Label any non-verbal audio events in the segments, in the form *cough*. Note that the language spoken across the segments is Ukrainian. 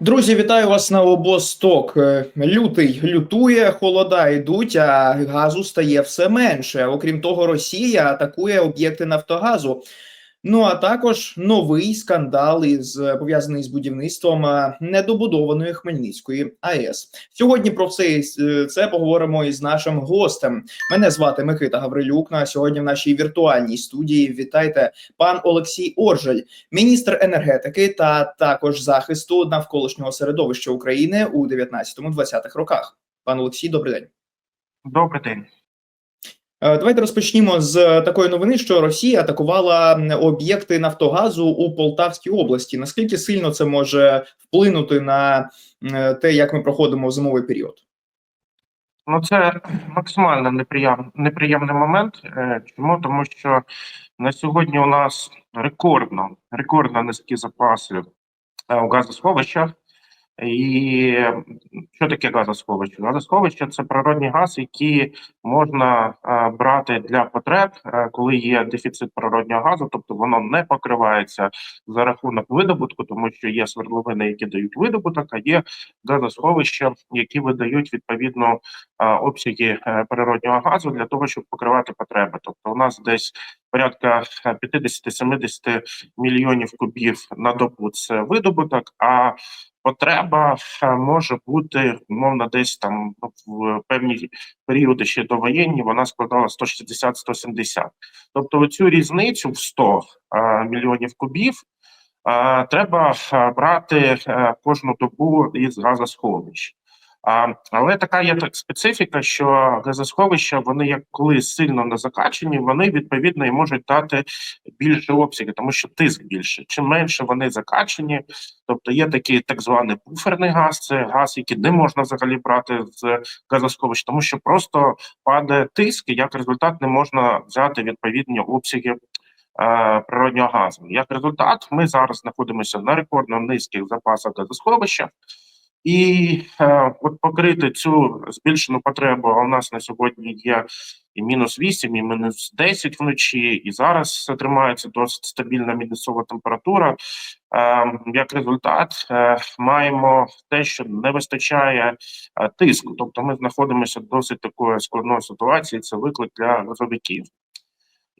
Друзі, вітаю вас на обосток. Е, Лютий лютує, холода йдуть, а газу стає все менше. Окрім того, Росія атакує об'єкти Нафтогазу. Ну а також новий скандал із пов'язаний з будівництвом е, недобудованої Хмельницької АЕС. Сьогодні про все е, це поговоримо із нашим гостем. Мене звати Микита Гаврилюк. На сьогодні в нашій віртуальній студії вітайте пан Олексій Оржель, міністр енергетики та також захисту навколишнього середовища України у 19-20 роках. Пан Олексій, добрий день. Добрий день. Е, Давайте розпочнімо з такої новини, що Росія атакувала об'єкти Нафтогазу у Полтавській області. Наскільки сильно це може вплинути на е, те, як ми проходимо зимовий період? Ну це максимально неприєм, неприємний момент. Е, Чому? Тому що на сьогодні у нас рекордно, рекордно низькі запаси у газосховищах. І що таке газосховище? Газосховище це природний газ, який можна е, брати для потреб, е, коли є дефіцит природнього газу, тобто воно не покривається за рахунок видобутку, тому що є свердловини, які дають видобуток, а є газосховища, які видають відповідно е, обсяги природнього газу для того, щоб покривати потреби. Тобто, у нас десь порядка е, 50-70 мільйонів кубів на добу це видобуток. а Потреба е, може бути умовно десь там ну, в певні періоди ще довоєнні, вона складала 160-170. Тобто, оцю різницю в 100 е, мільйонів кубів е, треба е, брати е, кожну добу із газосховищ. Але така є специфіка, що газосховища, вони як коли сильно не закачені, вони відповідно і можуть дати більше обсяги, тому що тиск більше. Чим менше вони закачені, тобто є такий так званий буферний газ, це газ, який не можна взагалі брати з газосховищ, тому що просто падає тиск, і як результат не можна взяти відповідні обсяги. е, Природнього газу як результат, ми зараз знаходимося на рекордно низьких запасах газосховища, і е, от покрити цю збільшену потребу. А у нас на сьогодні є і мінус 8, і мінус 10 вночі, і зараз тримається досить стабільна мінусова температура. Е, як результат, е, маємо те, що не вистачає е, тиску. Тобто, ми знаходимося досить такої складної ситуації. Це виклик для газовиків.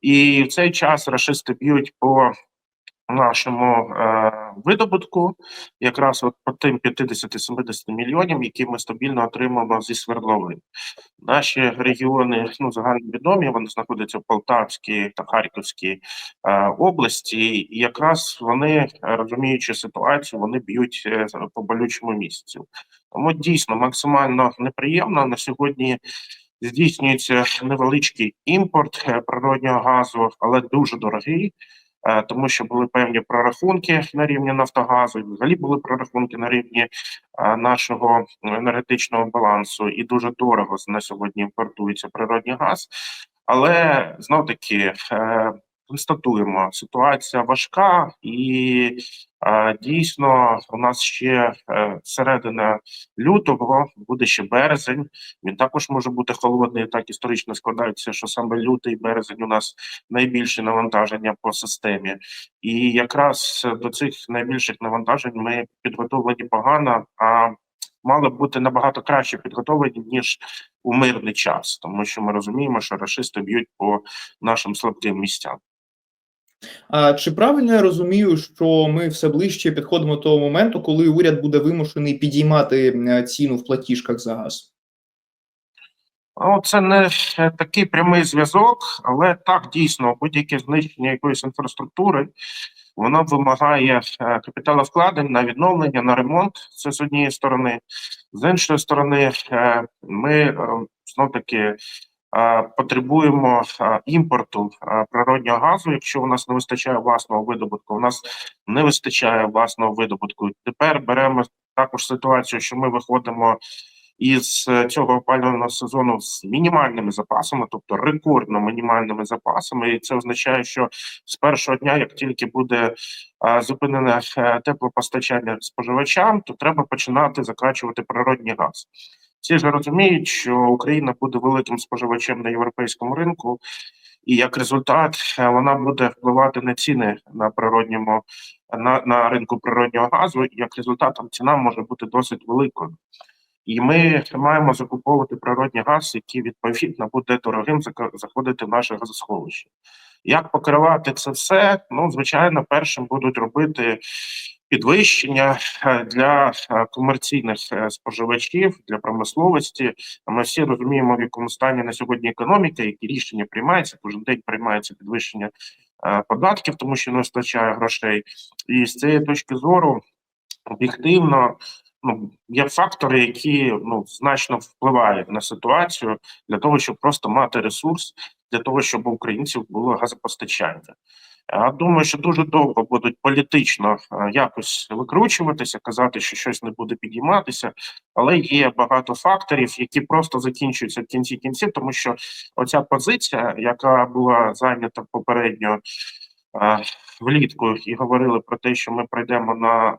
І в цей час рашисти б'ють по нашому е, видобутку, якраз от по тим 50-70 мільйонів, які ми стабільно отримуємо зі свердловин. Наші регіони ну загально відомі, вони знаходяться в Полтавській та Харківській е, області, і якраз вони, е, розуміючи ситуацію, вони б'ють е, по болючому місцю. Тому дійсно максимально неприємно на сьогодні. Здійснюється невеличкий імпорт е, природнього газу, але дуже дорогий тому що були певні прорахунки на рівні Нафтогазу, і взагалі були прорахунки на рівні е, нашого енергетичного балансу, і дуже дорого на сьогодні імпортується природний газ. Але знов таки е, констатуємо, ситуація важка, і е, дійсно у нас ще е, середина лютого буде ще березень. Він також може бути холодний. Так історично складається, що саме лютий березень у нас найбільше навантаження по системі, і якраз до цих найбільших навантажень ми підготовлені погано. А мали бути набагато краще підготовлені ніж у мирний час, тому що ми розуміємо, що рашисти б'ють по нашим слабким місцям. А чи правильно я розумію, що ми все ближче підходимо до того моменту, коли уряд буде вимушений підіймати е, ціну в платіжках за газ? Ну, це не е, такий прямий зв'язок, але так дійсно будь-яке знищення якоїсь інфраструктури воно вимагає е, капіталовкладень на відновлення, на ремонт. Це з однієї сторони. З іншої сторони, е, ми знов таки потребуємо імпорту природнього газу. Якщо у нас не вистачає власного видобутку, у нас не вистачає власного видобутку. Тепер беремо також ситуацію, що ми виходимо із е, цього опалювального сезону з мінімальними запасами, тобто рекордно мінімальними запасами, і це означає, що з першого дня, як тільки буде зупинене е, теплопостачання споживачам, то треба починати закачувати природний газ. Всі ж розуміють, що Україна буде великим споживачем на європейському ринку, і як результат е, вона буде впливати на ціни на природньому на, на ринку природнього газу. І як результатом ціна може бути досить великою. І ми маємо закуповувати природний газ, який відповідно буде дорогим заходити в наше газосховище. Як покривати це все? Ну, звичайно, першим будуть робити підвищення е, для е, комерційних е, споживачів, для промисловості. Ми всі розуміємо, в якому стані на сьогодні економіка, які рішення приймаються. Кожен день приймається підвищення податків, тому що не вистачає грошей. І з цієї точки зору об'єктивно ну, є фактори, які ну значно впливають на ситуацію для того, щоб просто мати ресурс для того, щоб у українців було газопостачання. Думаю, що дуже довго будуть політично е, якось викручуватися, казати, що щось не буде підійматися, але є багато факторів, які просто закінчуються в кінці кінців, тому що оця позиція, яка була зайнята попередньо е, влітку, і говорили про те, що ми прийдемо на е,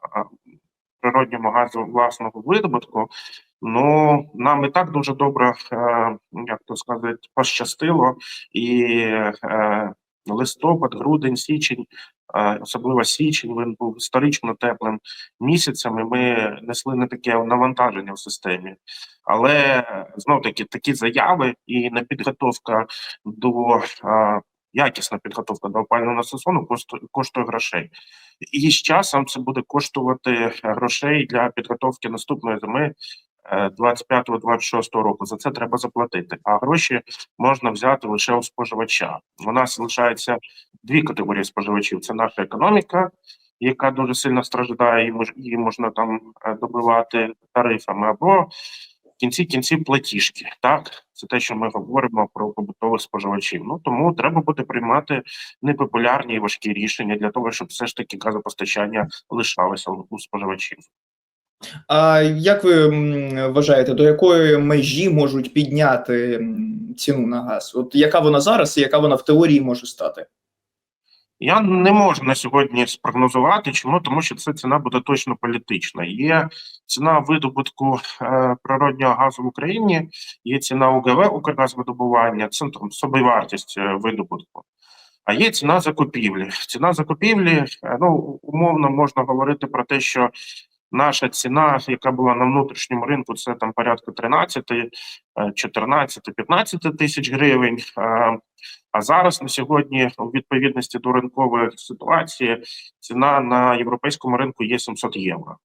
природньому газу власного видобутку. Ну нам і так дуже добре, як то сказати, пощастило, і листопад, грудень, січень, особливо січень, він був історично теплим місяцем. і Ми несли не таке навантаження в системі, але знов таки такі заяви і на підготовка до якісна підготовка до опалювального сезону коштує грошей. І з часом це буде коштувати грошей для підготовки наступної зими. Е, 25-26 року за це треба заплатити. А гроші можна взяти лише у споживача. У нас залишається дві категорії споживачів: це наша економіка, яка дуже сильно страждає, і її можна там е, добивати тарифами, або в кінці кінців платіжки. Так, це те, що ми говоримо про побутових споживачів. Ну тому треба буде приймати непопулярні і важкі рішення для того, щоб все ж таки газопостачання лишалося у споживачів. А як ви вважаєте, до якої межі можуть підняти ціну на газ? От яка вона зараз і яка вона в теорії може стати? Я не можу на сьогодні спрогнозувати. Чому? Тому що це ціна буде точно політична. Є ціна видобутку е, природнього газу в Україні, є ціна УГВ Укргазвидобування, це там собівартість е, видобутку. А є ціна закупівлі. Ціна закупівлі, е, ну умовно можна говорити про те, що наша ціна, яка була на внутрішньому ринку, це там порядка 13, е, 14, 15 тисяч гривень. Е, А зараз на сьогодні, у відповідності до ринкової ситуації, ціна на європейському ринку є 700 євро.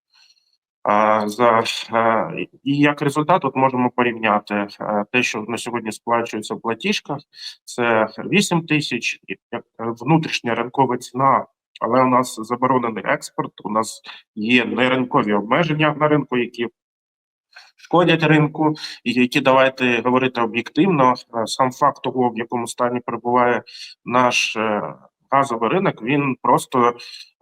А, за е, і як результат, от можемо порівняти е, те, що на сьогодні сплачується в платіжках, це 8 тисяч, як е, внутрішня ринкова ціна, але у нас заборонений експорт. У нас є неринкові обмеження на ринку, які шкодять ринку, і які давайте говорити об'єктивно. е, Сам факт того, в якому стані перебуває наш е, газовий ринок, він просто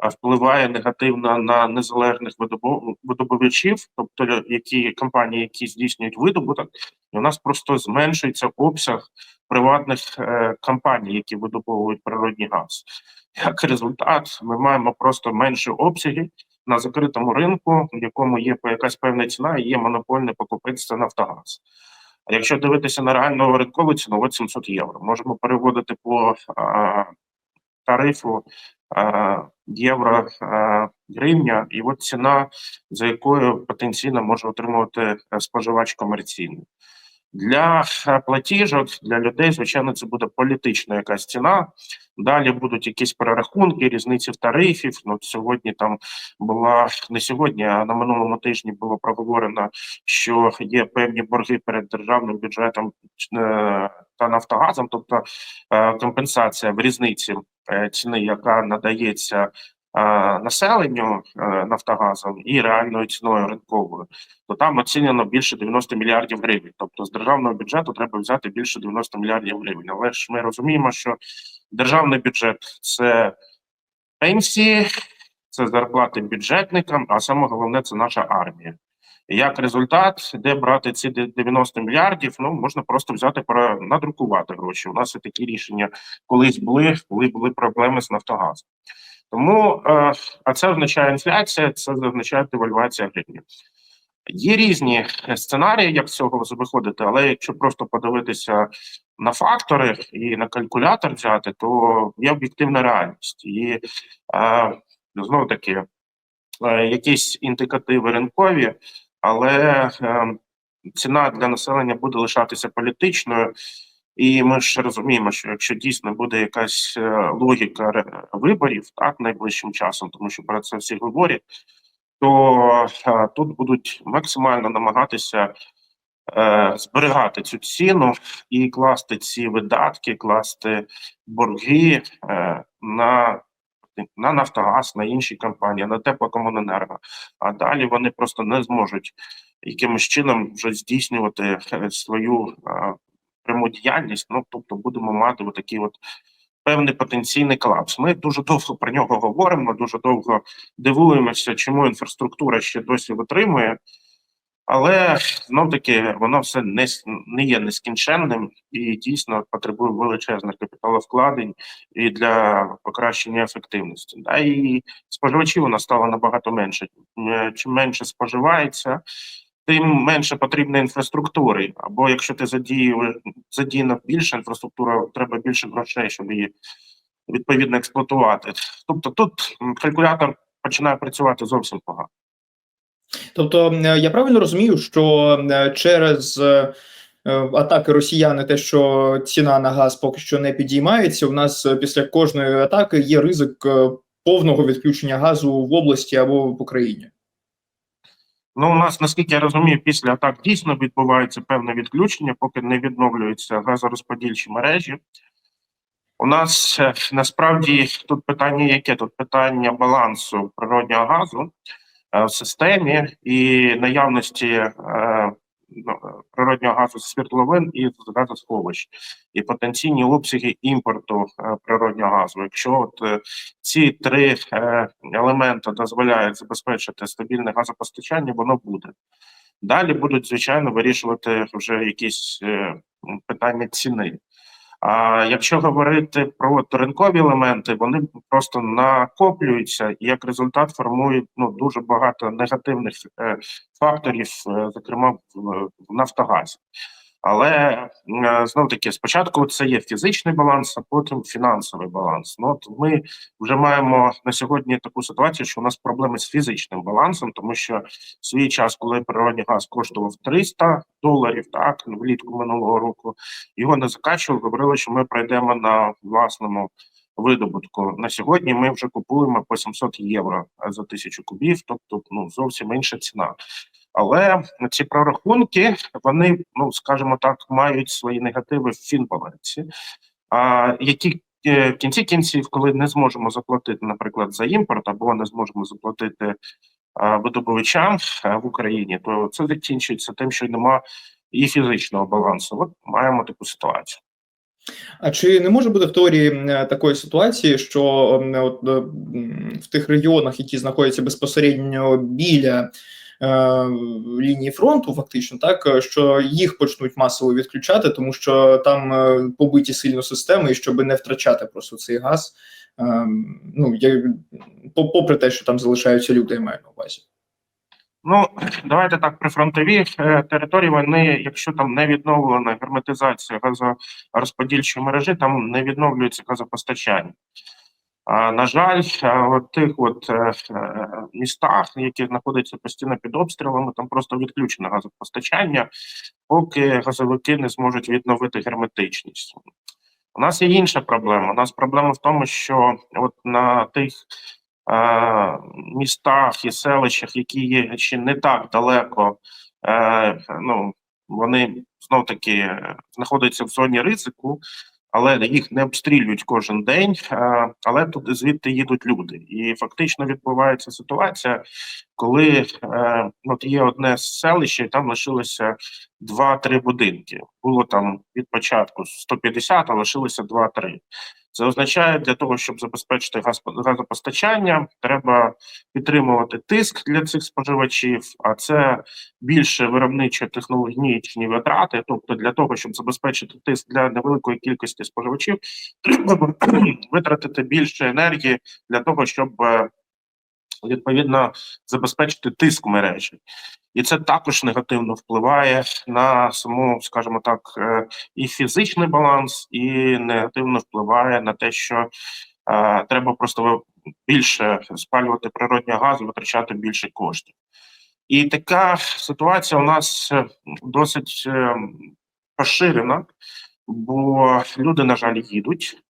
е, впливає негативно на незалежних видобу- видобувачів, тобто які компанії, які здійснюють видобуток, і у нас просто зменшується обсяг приватних компаній, які видобовують природний газ. Як результат, ми маємо просто менші обсяги на закритому ринку, в якому є якась певна ціна, і є монопольний покупець Нафтогаз. А якщо дивитися на реальну ринкову ціну, от 700 євро. Можемо переводити по а, тарифу а, євро а, гривня, і от ціна, за якою потенційно може отримувати е, споживач комерційний. Для е, платіжок для людей, звичайно, це буде політична якась ціна. Далі будуть якісь перерахунки, різниці в тарифів. Ну сьогодні там була не сьогодні, а на минулому тижні було проговорено, що є певні борги перед державним бюджетом е, та Нафтогазом, тобто е, компенсація в різниці ціни, яка надається. Населенню е, Нафтогазом і реальною ціною ринковою, то там оцінено більше 90 мільярдів гривень. Тобто з державного бюджету треба взяти більше 90 мільярдів гривень. Але ж ми розуміємо, що державний бюджет це пенсії, це зарплати бюджетникам, а саме головне це наша армія. Як результат, де брати ці 90 мільярдів, ну можна просто взяти надрукувати гроші. У нас і такі рішення колись були, коли були проблеми з Нафтогазом. Тому е, а це означає інфляція, це означає девальвація гривні. Є різні сценарії, як з цього виходити, але якщо просто подивитися на фактори і на калькулятор взяти, то є об'єктивна реальність. І е, знову таки, е, якісь індикативи ринкові, але е, ціна для населення буде лишатися політичною. І ми ж розуміємо, що якщо дійсно буде якась е, логіка виборів так найближчим часом, тому що про це всі говорять, то е, тут будуть максимально намагатися е, зберігати цю ціну і класти ці видатки, класти борги е, на, на Нафтогаз, на інші компанії, на теплокомуненерго. А далі вони просто не зможуть якимось чином вже здійснювати е, свою пряму діяльність. Ну тобто будемо мати такий от певний потенційний колапс. Ми дуже довго про нього говоримо, дуже довго дивуємося, чому інфраструктура ще досі витримує. Але знов таки воно все не, не є нескінченним і дійсно потребує величезних капіталовкладень і для покращення ефективності. Да, і споживачів у нас стало набагато менше. Е, Чим менше споживається, тим менше потрібно інфраструктури. Або якщо ти задіює задіяна більше інфраструктура, треба більше грошей, щоб її відповідно експлуатувати. Тобто тут калькулятор починає працювати зовсім погано. Тобто, е, я правильно розумію, що е, через е, атаки росіяни, те, що ціна на газ поки що не підіймається, у нас після кожної атаки є ризик повного відключення газу в області або в Україні. Ну, у нас, наскільки я розумію, після атак дійсно відбувається певне відключення, поки не відновлюються газорозподільчі мережі. У нас е, насправді тут питання яке? Тут питання балансу природнього газу е, в системі і наявності е, природнього газу з свердловин і з газосховищ, і потенційні обсяги імпорту е, природнього газу. Якщо от е, ці три е, елементи дозволяють забезпечити стабільне газопостачання, воно буде. Далі будуть, звичайно, вирішувати вже якісь е, питання ціни. А якщо говорити про ринкові елементи, вони просто накоплюються і як результат формують ну дуже багато негативних е, факторів, е, зокрема в Нафтогазі. Але е, знов таки спочатку це є фізичний баланс, а потім фінансовий баланс. Ну от ми вже маємо на сьогодні таку ситуацію, що у нас проблеми з фізичним балансом, тому що в свій час, коли природний газ коштував 300 доларів, так влітку минулого року, його не закачували, говорили, що ми пройдемо на власному видобутку. На сьогодні ми вже купуємо по 700 євро за тисячу кубів, тобто ну зовсім інша ціна. Але ці прорахунки, вони, ну скажімо так, мають свої негативи в фінбалансі, які е, в кінці кінців, коли не зможемо заплатити, наприклад, за імпорт, або не зможемо заплатити видобувачам в Україні, то це закінчується тим, що нема і фізичного балансу. От маємо таку ситуацію. А чи не може бути в теорії е, такої ситуації, що от, е, в тих регіонах, які знаходяться безпосередньо біля е, лінії фронту, фактично, так е, що їх почнуть масово відключати, тому що там е, побиті сильно системи, і щоб не втрачати просто цей газ, е, ну я, попри те, що там залишаються люди, я маю на увазі. Ну, давайте так, прифронтові е, території вони, якщо там не відновлена герметизація газорозподільчої мережі, там не відновлюється газопостачання. На жаль, е, от тих от е, е, містах, які знаходяться постійно під обстрілами, там просто відключено газопостачання, поки газовики не зможуть відновити герметичність. У нас є інша проблема. У нас проблема в тому, що от на тих е, містах і селищах, які є ще не так далеко, е, ну вони знов таки е, знаходяться в зоні ризику, але їх не обстрілюють кожен день. Але тут звідти їдуть люди, і фактично відбувається ситуація, коли е, от є одне селище, там лишилося два-три будинки. Було там від початку 150, а лишилося 2-3. Це означає, для того, щоб забезпечити газопостачання, треба підтримувати тиск для цих споживачів, а це більше виробничо-технологічні витрати. Тобто, для того, щоб забезпечити тиск для невеликої кількості споживачів, *clears throat* треба витратити більше енергії для того, щоб е, відповідно забезпечити тиск мережі. І це також негативно впливає на саму, скажімо так, е, і фізичний баланс, і негативно впливає на те, що е, треба просто більше спалювати природнього газу, витрачати більше коштів. І така ситуація у нас е, досить е, поширена, бо люди, на жаль, їдуть.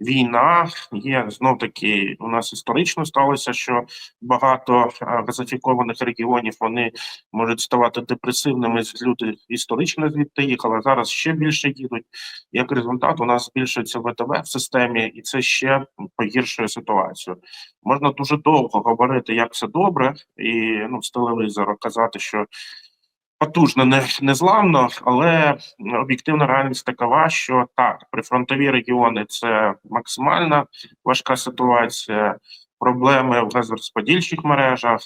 Війна є знов таки. У нас історично сталося, що багато е, газифікованих регіонів вони можуть ставати депресивними. з- Люди історично звідти їхали. Зараз ще більше їдуть. Як результат, у нас збільшується ВТВ в системі, і це ще погіршує ситуацію. Можна дуже довго говорити, як все добре, і ну з телевізору казати, що потужно, не незламно, але об'єктивна реальність такова, що так, прифронтові регіони це максимально важка ситуація. Проблеми в газорозподільчих мережах,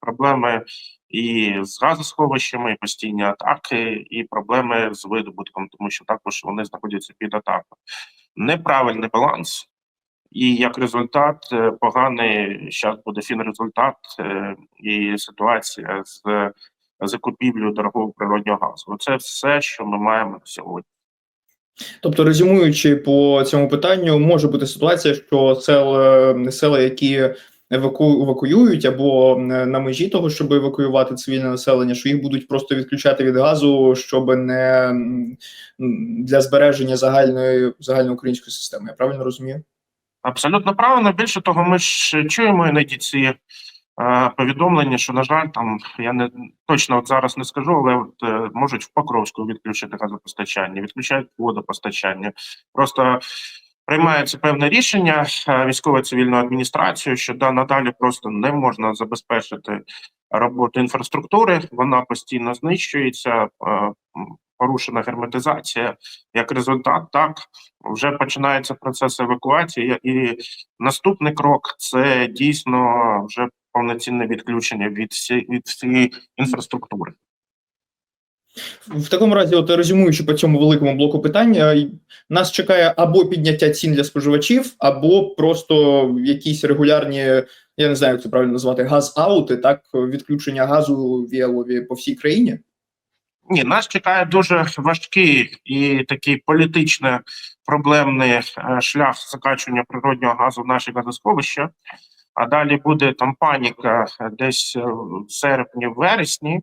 проблеми і з газосховищами, і постійні атаки, і проблеми з видобутком, тому що також вони знаходяться під атакою. Неправильний баланс, і як результат, е, поганий зараз буде фінрезультат е, і ситуація з закупівлею дорогого природнього газу. Це все, що ми маємо на сьогодні. Тобто, резюмуючи по цьому питанню, може бути ситуація, що села, села які еваку, евакуюють або е, на межі того, щоб евакуювати цивільне населення, що їх будуть просто відключати від газу, щоб не для збереження загальної загальноукраїнської системи. Я правильно розумію? Абсолютно правильно. Більше того, ми ж чуємо іноді ці е, повідомлення, що на жаль, там я не точно от зараз не скажу, але от, е, можуть в Покровську відключити газопостачання, відключають водопостачання. Просто приймається певне рішення е, військово-цивільною адміністрацією, що да, надалі просто не можна забезпечити роботу інфраструктури. Вона постійно знищується. е, Порушена герметизація, як результат, так вже починається процес евакуації, і наступний крок це дійсно вже повноцінне відключення від всі, від всієї інфраструктури. В такому разі, от резюмуючи по цьому великому блоку питання, нас чекає або підняття цін для споживачів, або просто якісь регулярні, я не знаю, як це правильно назвати, газ-аути, так відключення газу віялові по всій країні. Ні, нас чекає дуже важкий і такий політично проблемний е, шлях закачування природнього газу в наші газосховища. А далі буде там паніка е, десь е, в серпні, в вересні,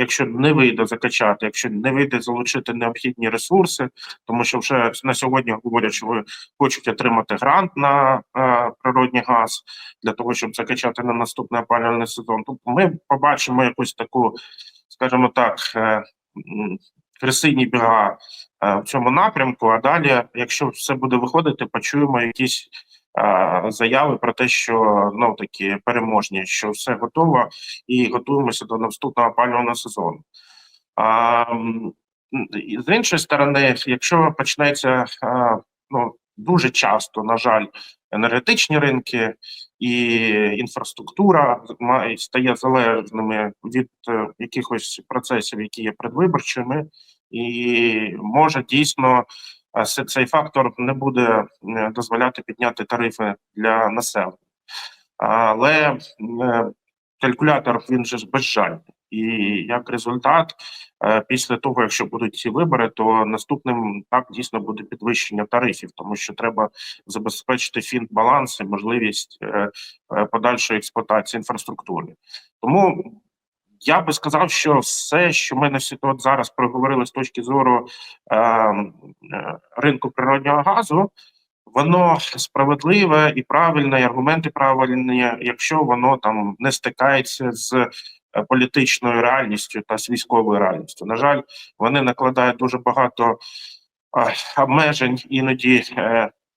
якщо не вийде закачати, якщо не вийде залучити необхідні ресурси, тому що вже на сьогодні говорять, що ви хочуть отримати грант на е, природний газ для того, щоб закачати на наступний опалювальний сезон. Тобто ми побачимо якусь таку, скажімо так. е, кресині біга е, в цьому напрямку. А далі, якщо все буде виходити, почуємо якісь заяви про те, що ну такі переможні, що все готово, і готуємося до наступного опалювального сезону. А, з іншої сторони, якщо почнеться е, ну дуже часто, на жаль, енергетичні ринки і інфраструктура має стає залежними від е, якихось процесів, які є предвиборчими, і може дійсно е, цей фактор не буде е, дозволяти підняти тарифи для населення. Але е, калькулятор він же безжальний. І як результат, е, після того, якщо будуть ці вибори, то наступним так дійсно буде підвищення тарифів, тому що треба забезпечити фінбаланс і можливість подальшої експлуатації інфраструктури. Тому я би сказав, що все, що ми на всі зараз проговорили з точки зору е, е, ринку природнього газу, воно справедливе і правильне, і аргументи правильні, якщо воно там не стикається з е, політичною реальністю та з військовою реальністю. На жаль, вони накладають дуже багато е, обмежень іноді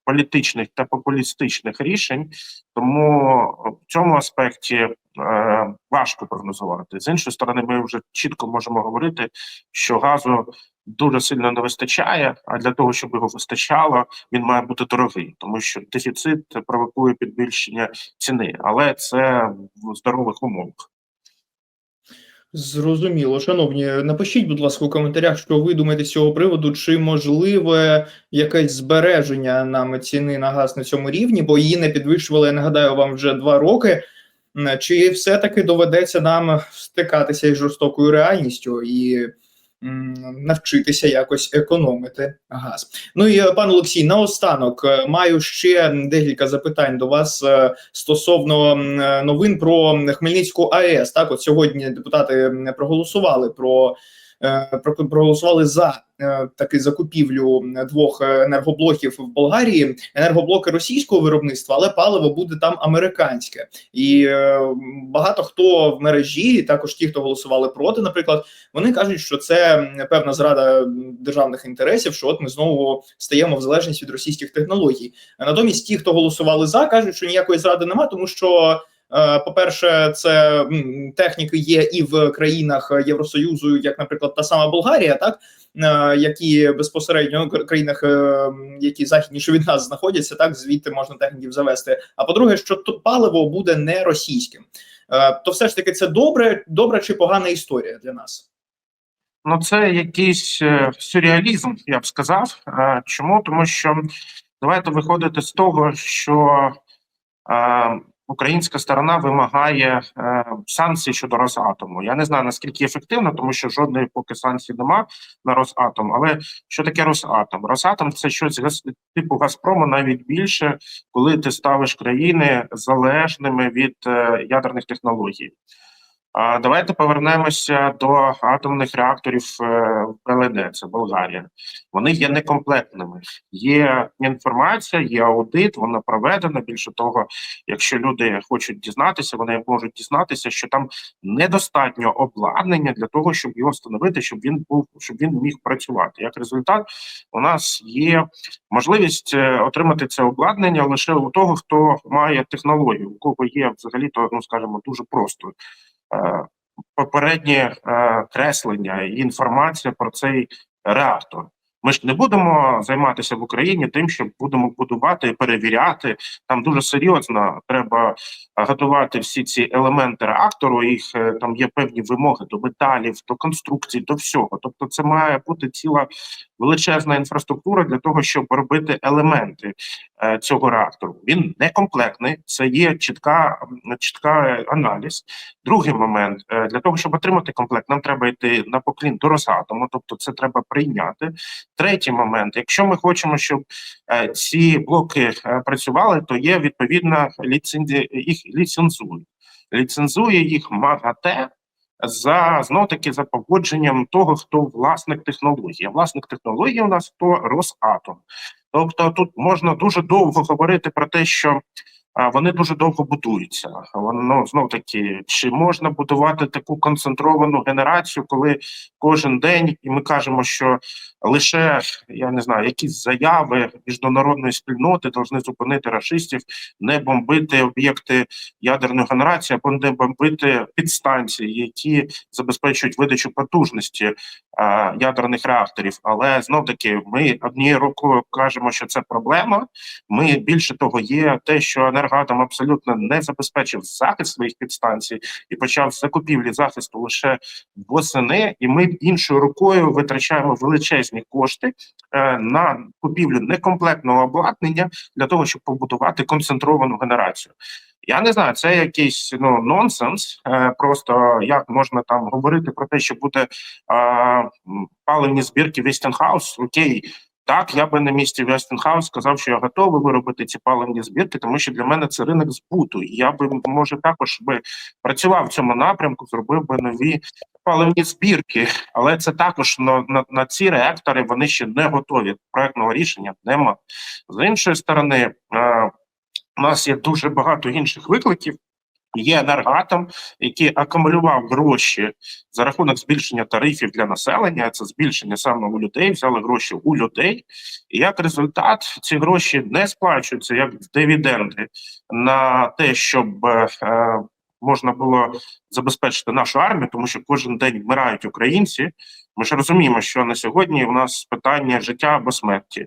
політичних та популістичних рішень, тому в цьому аспекті е, важко прогнозувати. З іншої сторони, ми вже чітко можемо говорити, що газу дуже сильно не вистачає. А для того, щоб його вистачало, він має бути дорогий, тому що дефіцит провокує підвищення ціни, але це в здорових умовах. Зрозуміло, шановні, напишіть, будь ласка, у коментарях, що ви думаєте з цього приводу, чи можливе якесь збереження нами ціни на газ на цьому рівні, бо її не підвищували, я нагадаю вам, вже два роки. Чи все-таки доведеться нам стикатися із жорстокою реальністю і навчитися якось економити газ? Ну і е, пан Олексій, наостанок е, маю ще декілька запитань до вас е, стосовно новин про Хмельницьку АЕС. Так, от сьогодні депутати проголосували про. Е, Проголосували за е, таки закупівлю двох енергоблоків в Болгарії. Енергоблоки російського виробництва, але паливо буде там американське. І е, багато хто в мережі, також ті, хто голосували проти, наприклад, вони кажуть, що це певна зрада державних інтересів, що от ми знову стаємо в залежність від російських технологій. А Натомість, ті, хто голосували за, кажуть, що ніякої зради нема, тому що. Е, По-перше, це техніки є і в країнах Євросоюзу, як, наприклад, та сама Болгарія, так е, які безпосередньо ну, країнах, е, які західніше від нас знаходяться, так звідти можна техніків завести. А по-друге, що паливо буде не російським, то все ж таки це добре, добра чи погана історія для нас. Ну, це якийсь сюрреалізм, я б сказав. Чому? Тому що давайте виходити з того, що українська сторона вимагає е, санкцій щодо Росатому. Я не знаю наскільки ефективно, тому що жодної поки санкцій нема на Росатом. Але що таке Росатом? Росатом це щось газ- типу Газпрому, навіть більше, коли ти ставиш країни залежними від е, ядерних технологій. Давайте повернемося до атомних реакторів е, в ЛНД, це Болгарія. Вони є некомплектними. Є інформація, є аудит, вона проведена. Більше того, якщо люди хочуть дізнатися, вони можуть дізнатися, що там недостатньо обладнання для того, щоб його встановити, щоб він був, щоб він міг працювати. Як результат, у нас є можливість е, отримати це обладнання лише у того, хто має технологію, у кого є взагалі то, ну скажімо, дуже просто попереднє е, креслення і інформація про цей реактор. Ми ж не будемо займатися в Україні тим, що будемо будувати перевіряти. Там дуже серйозно треба е, готувати всі ці елементи реактору. Їх е, там є певні вимоги до металів, до конструкцій, до всього. Тобто, це має бути ціла величезна інфраструктура для того, щоб робити елементи е, цього реактору. Він некомплектний, це є чітка, чітка аналіз. Другий момент для того, щоб отримати комплект, нам треба йти на поклін до Росатому, тобто це треба прийняти. Третій момент: якщо ми хочемо, щоб е, ці блоки е, працювали, то є відповідна ліцензія, їх ліцензують. Ліцензує їх МАГАТЕ за знов таки за погодженням того, хто власник технології. Власник технології у нас то Росатом. Тобто тут можна дуже довго говорити про те, що вони дуже довго будуються. Воно знов таки, чи можна будувати таку концентровану генерацію, коли кожен день, і ми кажемо, що лише я не знаю, якісь заяви міжнародної спільноти повинні зупинити рашистів, не бомбити об'єкти ядерної генерації, або не бомбити підстанції, які забезпечують видачу потужності а, ядерних реакторів. Але знов таки, ми однією рукою кажемо, що це проблема. Ми більше того, є те, що енергоатом абсолютно не забезпечив захист своїх підстанцій і почав закупівлі захисту лише восени, і ми іншою рукою витрачаємо величезні кошти е, на купівлю некомплектного обладнання для того, щоб побудувати концентровану генерацію. Я не знаю, це якийсь ну нонсенс. Е, просто як можна там говорити про те, що буде е, паливні збірки Вестінхаус, окей. Так, я би на місці Вестінхаус сказав, що я готовий виробити ці паливні збірки, тому що для мене це ринок збуту. І я би може також би працював в цьому напрямку, зробив би нові паливні збірки, але це також на, на, на ці реактори вони ще не готові. Проектного рішення нема. З іншої сторони, е, у нас є дуже багато інших викликів. Є енергоатом, який акумулював гроші за рахунок збільшення тарифів для населення. Це збільшення саме у людей, взяли гроші у людей, і як результат ці гроші не сплачуються як дивіденди на те, щоб е, можна було забезпечити нашу армію, тому що кожен день вмирають українці. Ми ж розуміємо, що на сьогодні у нас питання життя або смерті.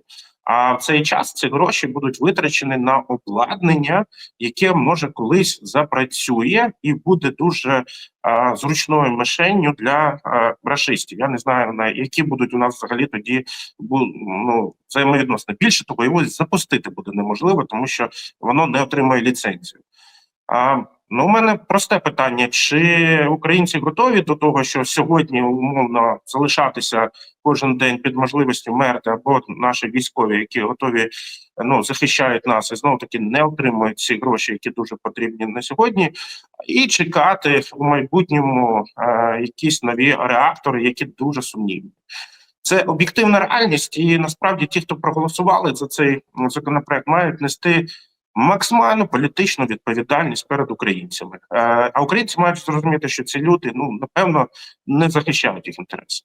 А в цей час ці гроші будуть витрачені на обладнання, яке може колись запрацює і буде дуже а, зручною мишенню для а, рашистів. Я не знаю на які будуть у нас взагалі тоді ну, взаємовідносини. Більше того, його запустити буде неможливо, тому що воно не отримує ліцензію. А, ну, у мене просте питання: чи українці готові до того, що сьогодні умовно залишатися кожен день під можливістю мерти або наші військові, які готові ну захищають нас і знову таки не отримують ці гроші, які дуже потрібні на сьогодні, і чекати в майбутньому е, якісь нові реактори, які дуже сумнівні. Це об'єктивна реальність, і насправді ті, хто проголосували за цей законопроект, мають нести максимальну політичну відповідальність перед українцями. Е, а українці мають зрозуміти, що ці люди ну напевно не захищають їх інтереси.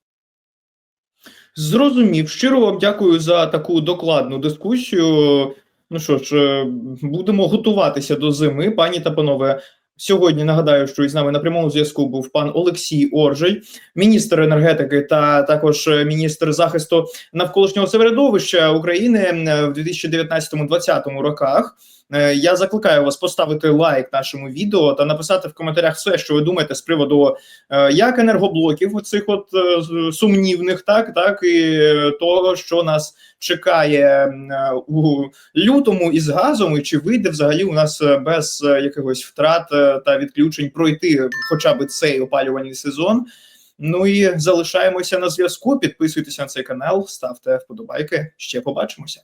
Зрозумів. Щиро вам дякую за таку докладну дискусію. Ну що ж, е, будемо готуватися до зими, пані та панове. Сьогодні нагадаю, що із нами на прямому зв'язку був пан Олексій Оржель, міністр енергетики та також е, міністр захисту навколишнього середовища України в 2019-2020 роках. Е, Я закликаю вас поставити лайк нашому відео та написати в коментарях все, що ви думаєте з приводу е, як енергоблоків, оцих от е, сумнівних, так так і того, що нас чекає у лютому із газом, і чи вийде взагалі у нас без якихось втрат та відключень пройти хоча б цей опалювальний сезон. Ну і залишаємося на зв'язку. Підписуйтеся на цей канал, ставте вподобайки. Ще побачимося.